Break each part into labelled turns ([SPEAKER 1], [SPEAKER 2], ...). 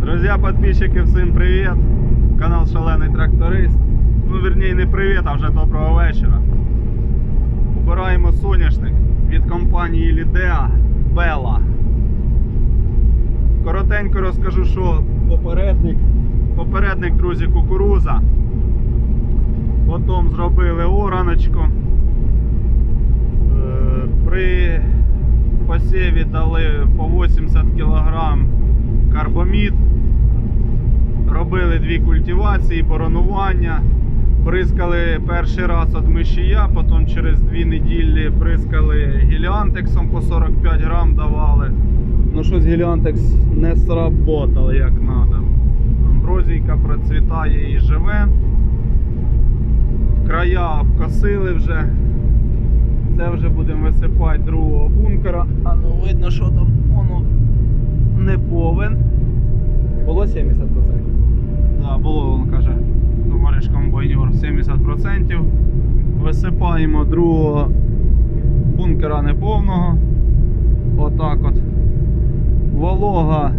[SPEAKER 1] Друзья, подписчики, всім привіт! Канал Шалений Тракторист. Ну, вернее, не привіт, а вже доброго вечора. Убираємо соняшник від компанії Лідеа Бела. Коротенько розкажу, що попередник, попередник, друзі, кукуруза. Потім зробили ораночку. Е, При посіві дали по 80 кг карбомід. Дві культивації, боронування. Бризкали перший раз від мишія, потім через дві неділі бризкали гіліантексом по 45 грам давали. Ну щось гіліантекс не сработав як треба. Амброзійка процвітає і живе. Края обкосили вже. Це вже будемо висипати другого бункера. А ну видно, що там воно не повен.
[SPEAKER 2] Було 70%.
[SPEAKER 1] 70%. Висипаємо другого бункера неповного. Отак от. Волога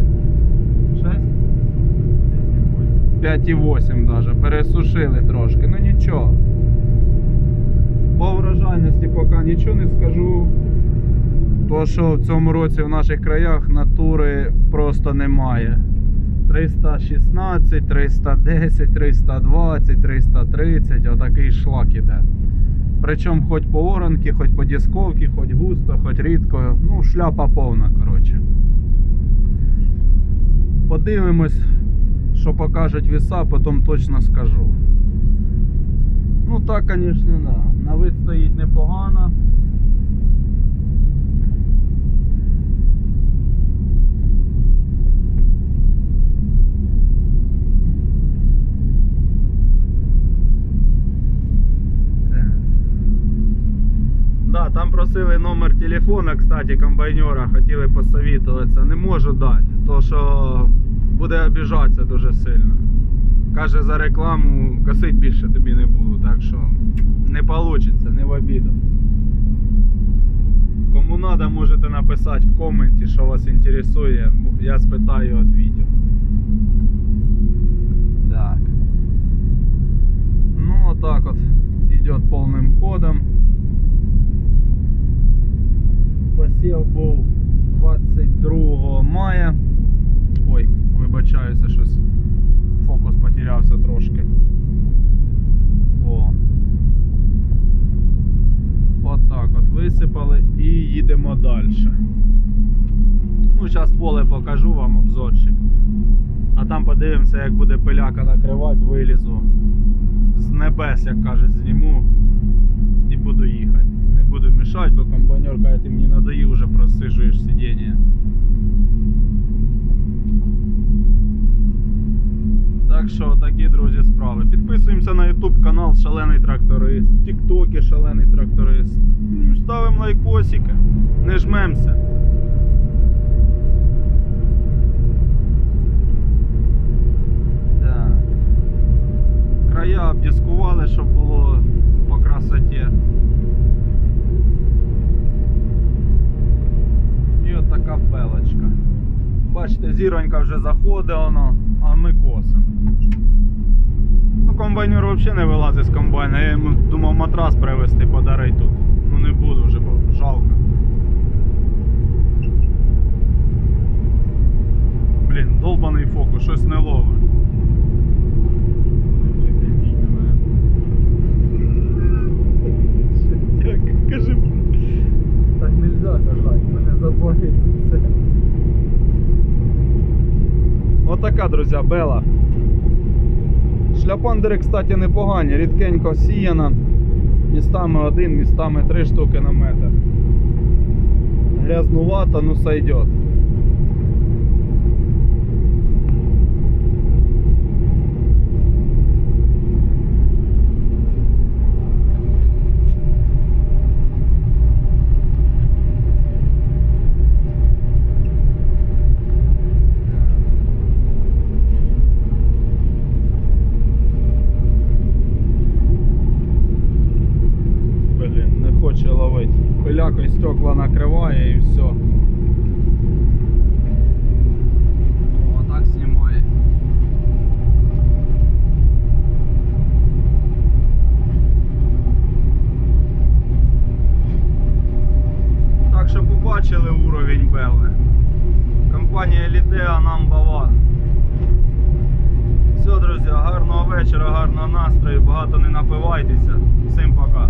[SPEAKER 1] 5,8 даже. Пересушили трошки. Ну нічого. По врожайності поки нічого не скажу. То, що в цьому році в наших краях натури просто немає. 316, 310, 320, 330, отакий шлак іде. Причому хоч по оранки, хоч по дісковці, хоч густо, хоч рідко. Ну, шляпа повна, коротше. Подивимось, що покажуть віса, потім точно скажу. Ну так, звісно, да. На вид стоїть непогано. Да, просили номер телефона, кстати, комбайнера, хотіли посовітуватися. Не можу дати, то що буде обіжатися дуже сильно. Каже, за рекламу косить більше тобі не буду, так що не вийде, не в обіду. Кому треба, можете написати в коменті, що вас інтересує. Я спитаю, відвідю. Так. Ну, отак от идет повним ходом. Посів був 22 мая. Ой, вибачаюся, щось фокус потерявся трошки. О. Отак от висипали і їдемо далі. Ну, зараз поле покажу вам обзорчик. А там подивимося, як буде пиляка накривати, вилізу з небес, як кажуть, зніму. Не буду мішати, бо комбайнер каже, ти мені надоїв вже просижуєш сидіння. Так що такі, друзі, справи. Підписуємося на YouTube канал Шалений Тракторист, Тіктоки Шалений Тракторист. Ну, Ставимо лайкосики, не жмемося. Края обдіскували, щоб було зіронька вже заходить воно, а ми косимо. Ну, комбайнер взагалі не вилазить з комбайна. Я йому думав матрас привезти, подарити тут. Ну не буду вже, бо жалко. Блін, долбаний фокус, щось не ловить. Отака, друзі, бела. Шляпандери, кстати, непогані, рідкенько сіяна. Містами один, містами три штуки на метр. Грязнувато, ну сойдет. пилякою стекла накриває і все. О, знімає. Так що побачили уровень Белли. Компанія Лідеа нам баван. Все, друзі, гарного вечора, гарного настрою, багато не напивайтеся. Всім пока.